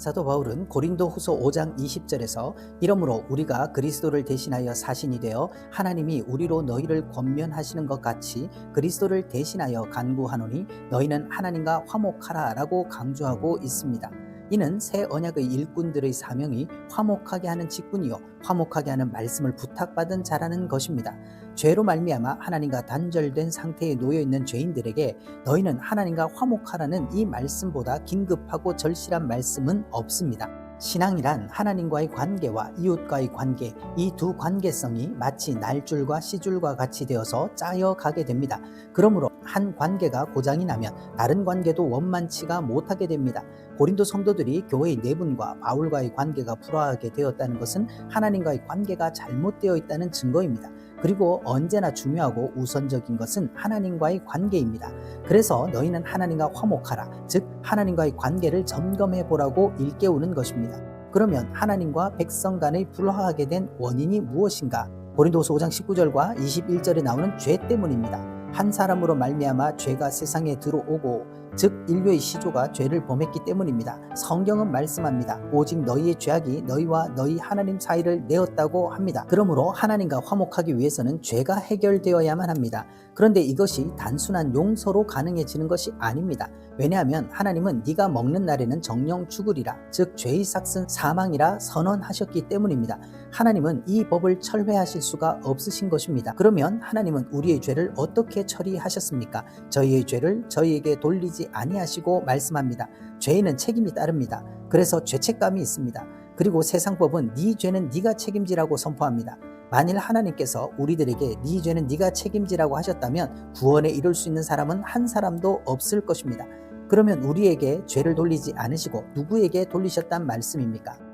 사도 바울은 고린도 후서 5장 20절에서 이러므로 우리가 그리스도를 대신하여 사신이 되어 하나님이 우리로 너희를 권면하시는 것 같이 그리스도를 대신하여 간구하노니 너희는 하나님과 화목하라 라고 강조하고 있습니다. 이는 새 언약의 일꾼들의 사명이 화목하게 하는 직분이요 화목하게 하는 말씀을 부탁받은 자라는 것입니다. 죄로 말미암아 하나님과 단절된 상태에 놓여 있는 죄인들에게 너희는 하나님과 화목하라는 이 말씀보다 긴급하고 절실한 말씀은 없습니다. 신앙이란 하나님과의 관계와 이웃과의 관계, 이 두 관계성이 마치 날줄과 시줄과 같이 되어서 짜여 가게 됩니다. 그러므로 한 관계가 고장이 나면 다른 관계도 원만치가 못하게 됩니다. 고린도 성도들이 교회의 내분과 바울과의 관계가 불화하게 되었다는 것은 하나님과의 관계가 잘못되어 있다는 증거입니다. 그리고 언제나 중요하고 우선적인 것은 하나님과의 관계입니다. 그래서 너희는 하나님과 화목하라. 즉, 하나님과의 관계를 점검해 보라고 일깨우는 것입니다. 그러면 하나님과 백성 간의 불화하게 된 원인이 무엇인가? 고린도서 5장 19절과 21절에 나오는 죄 때문입니다. 한 사람으로 말미암아 죄가 세상에 들어오고 즉 인류의 시조가 죄를 범했기 때문입니다. 성경은 말씀합니다. 오직 너희의 죄악이 너희와 너희 하나님 사이를 내었다고 합니다. 그러므로 하나님과 화목하기 위해서는 죄가 해결되어야만 합니다. 그런데 이것이 단순한 용서로 가능해지는 것이 아닙니다. 왜냐하면 하나님은 네가 먹는 날에는 정령 죽으리라 즉 죄의 삭은 사망이라 선언하셨기 때문입니다. 하나님은 이 법을 철회하실 수가 없으신 것입니다. 그러면 하나님은 우리의 죄를 어떻게 처리하셨습니까? 저희의 죄를 저희에게 돌리지 아니하시고 말씀합니다. 죄에는 책임이 따릅니다. 그래서 죄책감이 있습니다. 그리고 세상법은 네 죄는 네가 책임지라고 선포합니다. 만일 하나님께서 우리들에게 네 죄는 네가 책임지라고 하셨다면 구원에 이룰 수 있는 사람은 한 사람도 없을 것입니다. 그러면 우리에게 죄를 돌리지 않으시고 누구에게 돌리셨단 말씀입니까?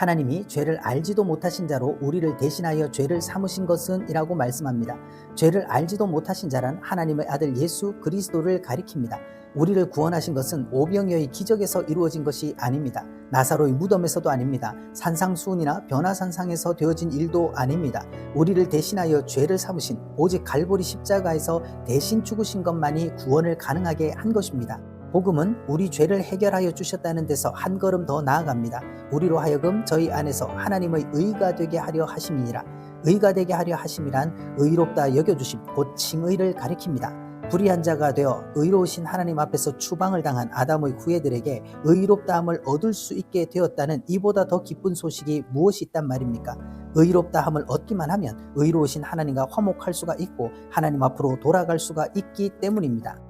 하나님이 죄를 알지도 못하신 자로 우리를 대신하여 죄를 삼으신 것은 이라고 말씀합니다. 죄를 알지도 못하신 자란 하나님의 아들 예수 그리스도를 가리킵니다. 우리를 구원하신 것은 오병이어의 기적에서 이루어진 것이 아닙니다. 나사로의 무덤에서도 아닙니다. 산상수훈이나 변화산상에서 되어진 일도 아닙니다. 우리를 대신하여 죄를 삼으신 오직 갈보리 십자가에서 대신 죽으신 것만이 구원을 가능하게 한 것입니다. 복음은 우리 죄를 해결하여 주셨다는 데서 한 걸음 더 나아갑니다. 우리로 하여금 저희 안에서 하나님의 의가 되게 하려 하심이니라. 의가 되게 하려 하심이란 의롭다 여겨주심 곧 칭의를 가리킵니다. 불의한 자가 되어 의로우신 하나님 앞에서 추방을 당한 아담의 후예들에게 의롭다함을 얻을 수 있게 되었다는 이보다 더 기쁜 소식이 무엇이 있단 말입니까? 의롭다함을 얻기만 하면 의로우신 하나님과 화목할 수가 있고 하나님 앞으로 돌아갈 수가 있기 때문입니다.